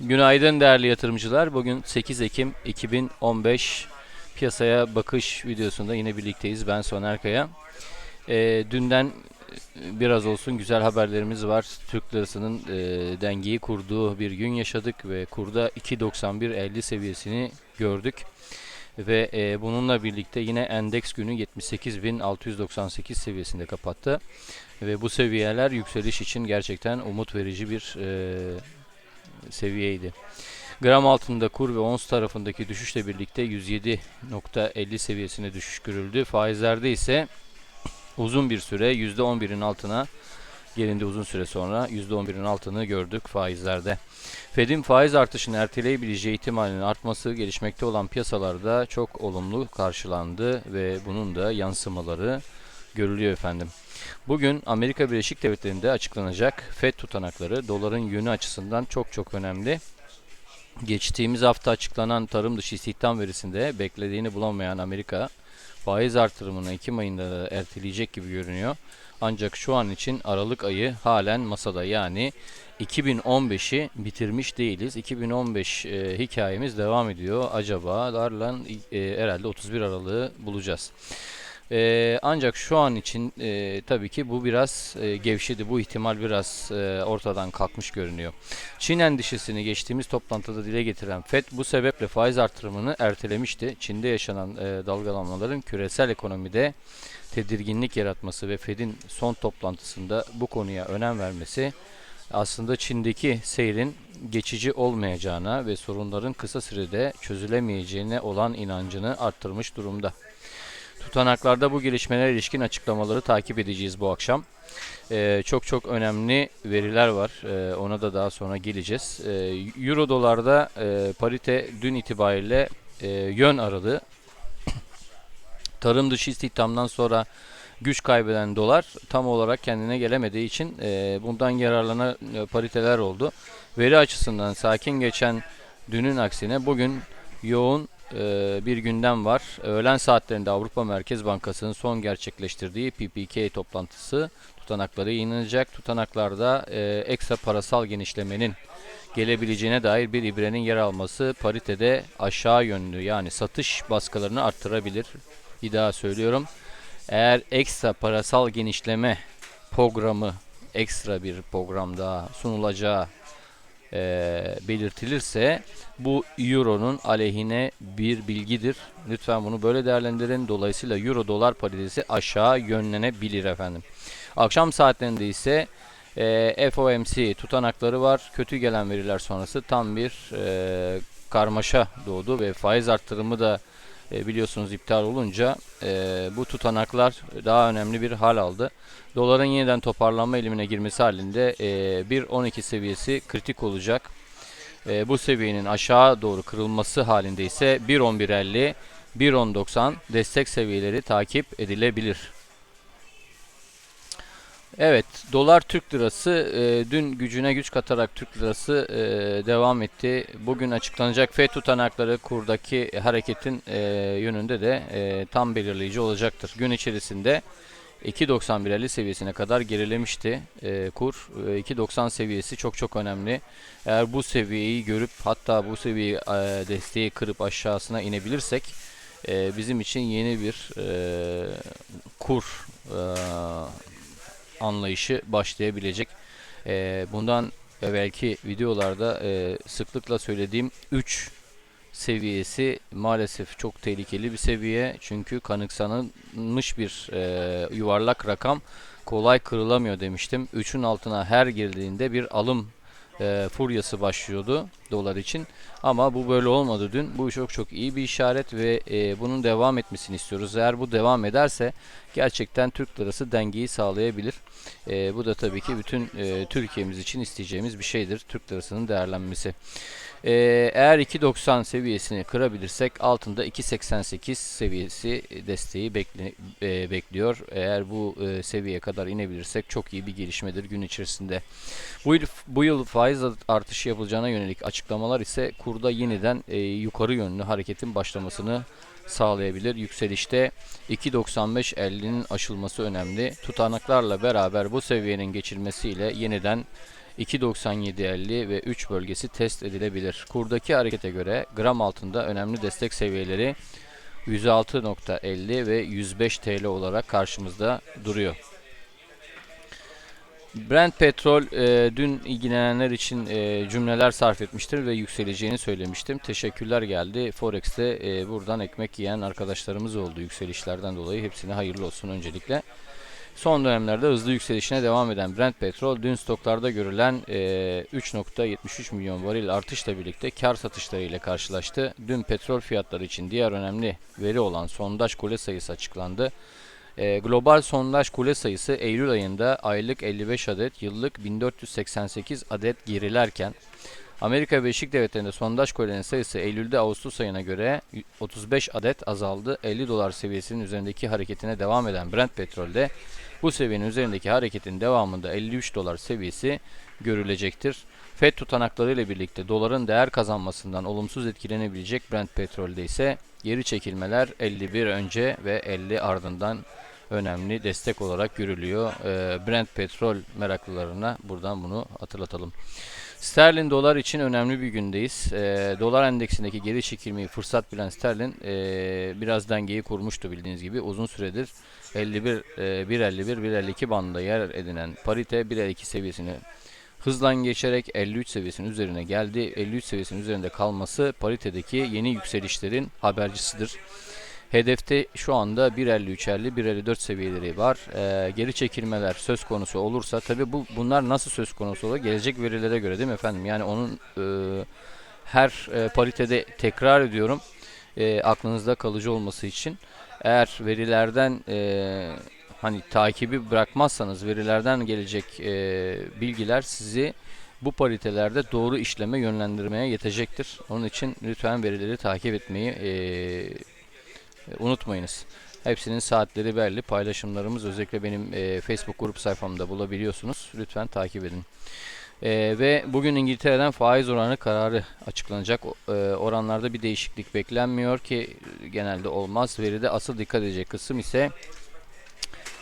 Günaydın değerli yatırımcılar. Bugün 8 Ekim 2015 piyasaya bakış videosunda yine birlikteyiz. Ben Soner Kaya. Ee, dünden e, biraz olsun güzel haberlerimiz var. Türk lirasının e, dengeyi kurduğu bir gün yaşadık ve kurda 2.91.50 seviyesini gördük. Ve e, bununla birlikte yine endeks günü 78.698 seviyesinde kapattı. Ve bu seviyeler yükseliş için gerçekten umut verici bir e, seviyeydi. Gram altında kur ve ons tarafındaki düşüşle birlikte 107.50 seviyesine düşüş görüldü. Faizlerde ise uzun bir süre %11'in altına gelindi uzun süre sonra %11'in altını gördük faizlerde. Fed'in faiz artışını erteleyebileceği ihtimalinin artması gelişmekte olan piyasalarda çok olumlu karşılandı ve bunun da yansımaları görülüyor efendim. Bugün Amerika Birleşik Devletleri'nde açıklanacak FED tutanakları doların yönü açısından çok çok önemli. Geçtiğimiz hafta açıklanan tarım dışı istihdam verisinde beklediğini bulamayan Amerika faiz artırımını Ekim ayında da erteleyecek gibi görünüyor. Ancak şu an için Aralık ayı halen masada yani 2015'i bitirmiş değiliz. 2015 e, hikayemiz devam ediyor. Acaba darla e, herhalde 31 Aralık'ı bulacağız. Ee, ancak şu an için e, tabii ki bu biraz e, gevşedi. Bu ihtimal biraz e, ortadan kalkmış görünüyor. Çin endişesini geçtiğimiz toplantıda dile getiren FED bu sebeple faiz artırımını ertelemişti. Çin'de yaşanan e, dalgalanmaların küresel ekonomide tedirginlik yaratması ve FED'in son toplantısında bu konuya önem vermesi aslında Çin'deki seyrin geçici olmayacağına ve sorunların kısa sürede çözülemeyeceğine olan inancını arttırmış durumda. Tutanaklarda bu gelişmelere ilişkin açıklamaları takip edeceğiz bu akşam. Ee, çok çok önemli veriler var. Ee, ona da daha sonra geleceğiz. Ee, Euro dolarda e, parite dün itibariyle e, yön aradı. Tarım dışı istihdamdan sonra güç kaybeden dolar tam olarak kendine gelemediği için e, bundan yararlanan e, pariteler oldu. Veri açısından sakin geçen dünün aksine bugün yoğun e, bir gündem var. Öğlen saatlerinde Avrupa Merkez Bankası'nın son gerçekleştirdiği PPK toplantısı tutanakları yayınlanacak. Tutanaklarda e, ekstra parasal genişlemenin gelebileceğine dair bir ibrenin yer alması paritede aşağı yönlü yani satış baskılarını arttırabilir. Bir daha söylüyorum. Eğer ekstra parasal genişleme programı ekstra bir program daha sunulacağı e, belirtilirse bu euronun aleyhine bir bilgidir. Lütfen bunu böyle değerlendirin. Dolayısıyla euro dolar paritesi aşağı yönlenebilir efendim. Akşam saatlerinde ise e, FOMC tutanakları var. Kötü gelen veriler sonrası tam bir e, karmaşa doğdu ve faiz arttırımı da e, biliyorsunuz iptal olunca e, bu tutanaklar daha önemli bir hal aldı. Doların yeniden toparlanma eğilimine girmesi halinde e, 1.12 seviyesi kritik olacak. E, bu seviyenin aşağı doğru kırılması halinde ise 1.11.50 1.10.90 destek seviyeleri takip edilebilir. Evet, dolar Türk lirası e, dün gücüne güç katarak Türk lirası e, devam etti. Bugün açıklanacak FED tutanakları kurdaki hareketin e, yönünde de e, tam belirleyici olacaktır. Gün içerisinde 2.91.50 seviyesine kadar gerilemişti e, kur. E, 2.90 seviyesi çok çok önemli. Eğer bu seviyeyi görüp hatta bu seviyeyi e, desteği kırıp aşağısına inebilirsek e, bizim için yeni bir e, kur e, anlayışı başlayabilecek. E, bundan evvelki videolarda e, sıklıkla söylediğim 3 seviyesi maalesef çok tehlikeli bir seviye. Çünkü kanıksanılmış bir e, yuvarlak rakam kolay kırılamıyor demiştim. 3'ün altına her girdiğinde bir alım e, furyası başlıyordu dolar için. Ama bu böyle olmadı dün. Bu çok çok iyi bir işaret ve e, bunun devam etmesini istiyoruz. Eğer bu devam ederse gerçekten Türk lirası dengeyi sağlayabilir. E, bu da tabii ki bütün e, Türkiye'miz için isteyeceğimiz bir şeydir. Türk lirasının değerlenmesi. E, eğer 2.90 seviyesini kırabilirsek altında 2.88 seviyesi desteği bekle, e, bekliyor. Eğer bu e, seviyeye kadar inebilirsek çok iyi bir gelişmedir gün içerisinde. Bu yıl, bu yıl faiz artışı yapılacağına yönelik açıklamalar ise kurda yeniden e, yukarı yönlü hareketin başlamasını sağlayabilir. Yükselişte 2.95.50'nin aşılması önemli. Tutanaklarla beraber bu seviyenin geçilmesiyle yeniden 2.97.50 ve 3 bölgesi test edilebilir. Kurdaki harekete göre gram altında önemli destek seviyeleri 106.50 ve 105 TL olarak karşımızda duruyor. Brent petrol e, dün ilgilenenler için e, cümleler sarf etmiştir ve yükseleceğini söylemiştim. Teşekkürler geldi. Forex'te e, buradan ekmek yiyen arkadaşlarımız oldu yükselişlerden dolayı. Hepsine hayırlı olsun öncelikle. Son dönemlerde hızlı yükselişine devam eden Brent petrol dün stoklarda görülen e, 3.73 milyon varil artışla birlikte kar satışları ile karşılaştı. Dün petrol fiyatları için diğer önemli veri olan sondaj kule sayısı açıklandı. E, global sondaj kule sayısı Eylül ayında aylık 55 adet, yıllık 1488 adet gerilerken Amerika Birleşik Devletleri'nde sondaj kulenin sayısı Eylül'de Ağustos ayına göre 35 adet azaldı. 50 dolar seviyesinin üzerindeki hareketine devam eden Brent petrolde bu seviyenin üzerindeki hareketin devamında 53 dolar seviyesi görülecektir. FED tutanakları ile birlikte doların değer kazanmasından olumsuz etkilenebilecek Brent petrolde ise geri çekilmeler 51 önce ve 50 ardından önemli destek olarak görülüyor. Ee, Brent petrol meraklılarına buradan bunu hatırlatalım. Sterlin dolar için önemli bir gündeyiz. Ee, dolar endeksindeki geri çekilmeyi fırsat bilen sterlin ee, biraz dengeyi kurmuştu bildiğiniz gibi. Uzun süredir 51 e, 1.51 1.52 bandında yer edinen parite 1.52 seviyesini hızla geçerek 53 seviyesinin üzerine geldi. 53 seviyesinin üzerinde kalması paritedeki yeni yükselişlerin habercisidir. Hedefte şu anda 1.53'erli 1.54 seviyeleri var. Ee, geri çekilmeler söz konusu olursa tabi bu bunlar nasıl söz konusu olur? Gelecek verilere göre değil mi efendim? Yani onun e, her e, paritede tekrar ediyorum e, aklınızda kalıcı olması için. Eğer verilerden e, hani takibi bırakmazsanız verilerden gelecek e, bilgiler sizi bu paritelerde doğru işleme yönlendirmeye yetecektir. Onun için lütfen verileri takip etmeyi e, unutmayınız. Hepsinin saatleri belli. Paylaşımlarımız özellikle benim e, Facebook grup sayfamda bulabiliyorsunuz. Lütfen takip edin. E, ve bugün İngiltere'den faiz oranı kararı açıklanacak. E, oranlarda bir değişiklik beklenmiyor ki genelde olmaz. Veride asıl dikkat edecek kısım ise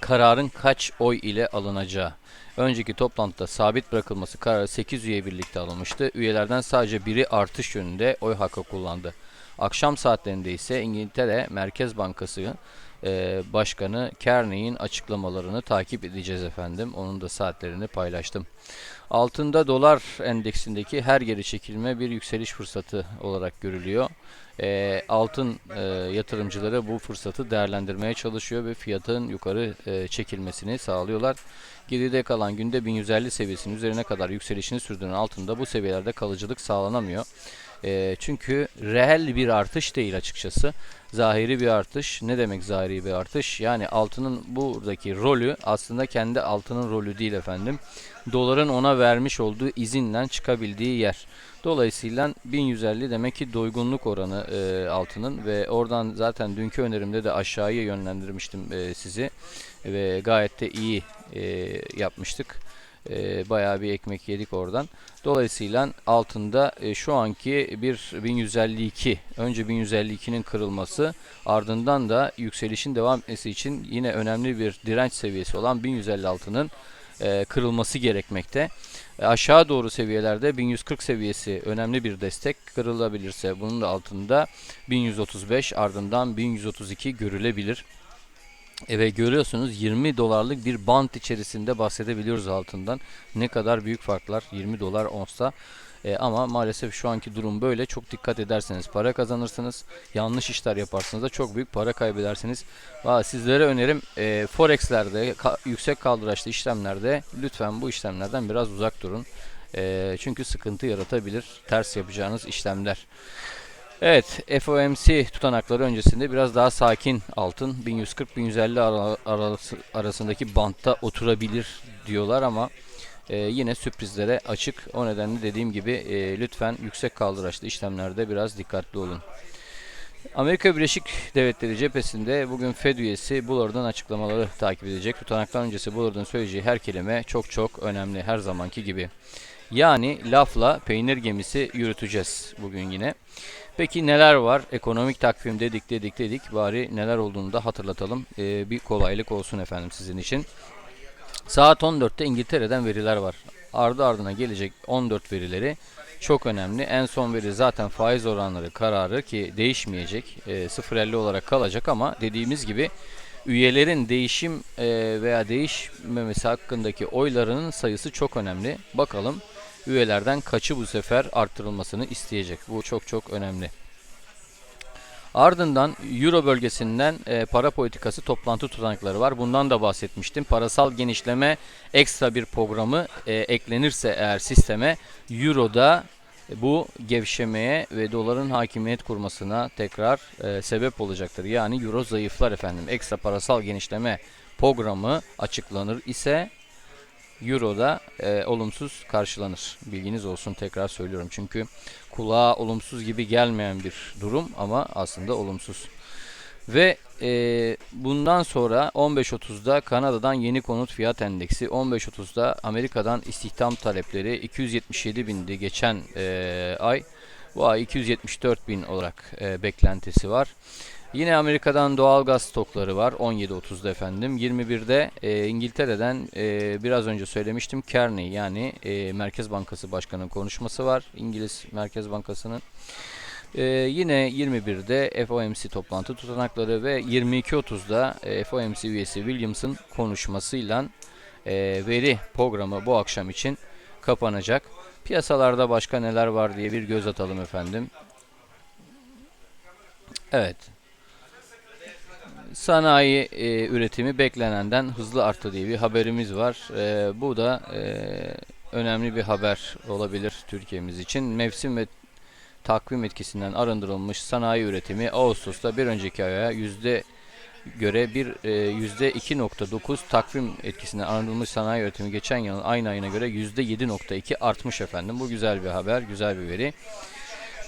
kararın kaç oy ile alınacağı. Önceki toplantıda sabit bırakılması kararı 8 üye birlikte alınmıştı. Üyelerden sadece biri artış yönünde oy hakkı kullandı. Akşam saatlerinde ise İngiltere Merkez Bankası e, Başkanı Kearney'in açıklamalarını takip edeceğiz efendim. Onun da saatlerini paylaştım. Altında dolar endeksindeki her geri çekilme bir yükseliş fırsatı olarak görülüyor. E, altın e, yatırımcıları bu fırsatı değerlendirmeye çalışıyor ve fiyatın yukarı e, çekilmesini sağlıyorlar. Geride kalan günde 1150 seviyesinin üzerine kadar yükselişini sürdüren altında bu seviyelerde kalıcılık sağlanamıyor. E, çünkü reel bir artış değil açıkçası. Zahiri bir artış. Ne demek zahiri bir artış? Yani altının buradaki rolü aslında kendi altının rolü değil efendim. Doların ona vermiş olduğu izinden çıkabildiği yer. Dolayısıyla 1150 demek ki doygunluk oranı e, altının ve oradan zaten dünkü önerimde de aşağıya yönlendirmiştim e, sizi ve gayet de iyi e, yapmıştık. E, bayağı bir ekmek yedik oradan. Dolayısıyla altında e, şu anki bir 1152 önce 1152'nin kırılması ardından da yükselişin devam etmesi için yine önemli bir direnç seviyesi olan 1156'nın e, kırılması gerekmekte. E, aşağı doğru seviyelerde 1140 seviyesi önemli bir destek kırılabilirse bunun da altında 1135 ardından 1132 görülebilir. E ve görüyorsunuz 20 dolarlık bir bant içerisinde bahsedebiliyoruz altından. Ne kadar büyük farklar 20 dolar onsa. E, ama maalesef şu anki durum böyle. Çok dikkat ederseniz para kazanırsınız. Yanlış işler yaparsanız da çok büyük para kaybedersiniz. Valla sizlere önerim e, forexlerde, ka yüksek kaldıraçlı işlemlerde lütfen bu işlemlerden biraz uzak durun. E, çünkü sıkıntı yaratabilir ters yapacağınız işlemler. Evet, FOMC tutanakları öncesinde biraz daha sakin altın 1140-1150 ara, arası, arasındaki bantta oturabilir diyorlar ama e, yine sürprizlere açık. O nedenle dediğim gibi e, lütfen yüksek kaldıraçlı işlemlerde biraz dikkatli olun. Amerika Birleşik Devletleri cephesinde bugün Fed üyesi Bullard'ın açıklamaları takip edecek. Tutanaktan öncesi Bullard'ın söyleyeceği her kelime çok çok önemli her zamanki gibi. Yani lafla peynir gemisi yürüteceğiz bugün yine. Peki neler var? Ekonomik takvim dedik dedik dedik. Bari neler olduğunu da hatırlatalım. Ee, bir kolaylık olsun efendim sizin için. Saat 14'te İngiltere'den veriler var. ardı ardına gelecek 14 verileri çok önemli. En son veri zaten faiz oranları kararı ki değişmeyecek. E, 0.50 olarak kalacak ama dediğimiz gibi üyelerin değişim e, veya değişmemesi hakkındaki oylarının sayısı çok önemli. Bakalım üyelerden kaçı bu sefer arttırılmasını isteyecek. Bu çok çok önemli. Ardından Euro bölgesinden e, para politikası toplantı tutanakları var. Bundan da bahsetmiştim. Parasal genişleme ekstra bir programı e, eklenirse eğer sisteme Euro'da bu gevşemeye ve doların hakimiyet kurmasına tekrar e, sebep olacaktır. Yani Euro zayıflar efendim. Ekstra parasal genişleme programı açıklanır ise Euro'da e, olumsuz karşılanır. Bilginiz olsun tekrar söylüyorum. Çünkü kulağa olumsuz gibi gelmeyen bir durum ama aslında olumsuz. Ve e, bundan sonra 15.30'da Kanada'dan yeni konut fiyat endeksi, 15.30'da Amerika'dan istihdam talepleri 277 bindi geçen e, ay. Bu ay 274 bin olarak e, beklentisi var. Yine Amerika'dan doğal gaz stokları var 17.30'da efendim. 21'de e, İngiltere'den e, biraz önce söylemiştim Kearney yani e, Merkez Bankası Başkanı'nın konuşması var. İngiliz Merkez Bankası'nın. E, yine 21'de FOMC toplantı tutanakları ve 22.30'da e, FOMC üyesi Williams'ın konuşmasıyla e, veri programı bu akşam için kapanacak. Piyasalarda başka neler var diye bir göz atalım efendim. Evet. Sanayi e, üretimi beklenenden hızlı arttı diye bir haberimiz var. E, bu da e, önemli bir haber olabilir Türkiye'miz için. Mevsim ve takvim etkisinden arındırılmış sanayi üretimi Ağustos'ta bir önceki aya yüzde göre bir e, yüzde 2.9 takvim etkisinden arındırılmış sanayi üretimi geçen yılın aynı ayına göre yüzde 7.2 artmış efendim. Bu güzel bir haber, güzel bir veri.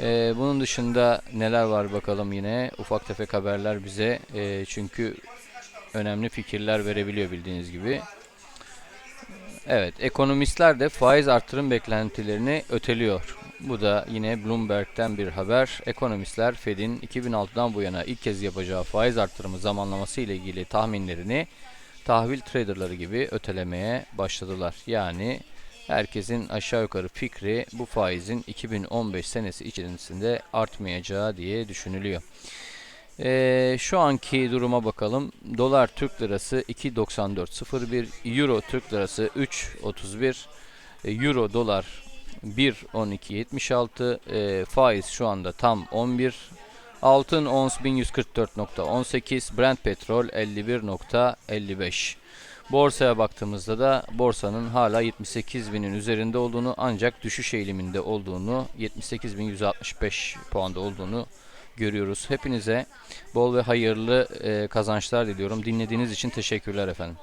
Ee, bunun dışında neler var bakalım yine ufak tefek haberler bize e, çünkü önemli fikirler verebiliyor bildiğiniz gibi. Evet ekonomistler de faiz artırım beklentilerini öteliyor. Bu da yine Bloomberg'den bir haber. Ekonomistler Fed'in 2006'dan bu yana ilk kez yapacağı faiz artırımı zamanlaması ile ilgili tahminlerini tahvil traderları gibi ötelemeye başladılar. Yani Herkesin aşağı yukarı fikri bu faizin 2015 senesi içerisinde artmayacağı diye düşünülüyor. Ee, şu anki duruma bakalım. Dolar Türk Lirası 2.94.01, Euro Türk Lirası 3.31, e, Euro Dolar 1.12.76, e, faiz şu anda tam 11. Altın ons 1144.18, Brent petrol 51.55. Borsaya baktığımızda da borsanın hala 78 binin üzerinde olduğunu ancak düşüş eğiliminde olduğunu 78.165 puanda olduğunu görüyoruz. Hepinize bol ve hayırlı e, kazançlar diliyorum. Dinlediğiniz için teşekkürler efendim.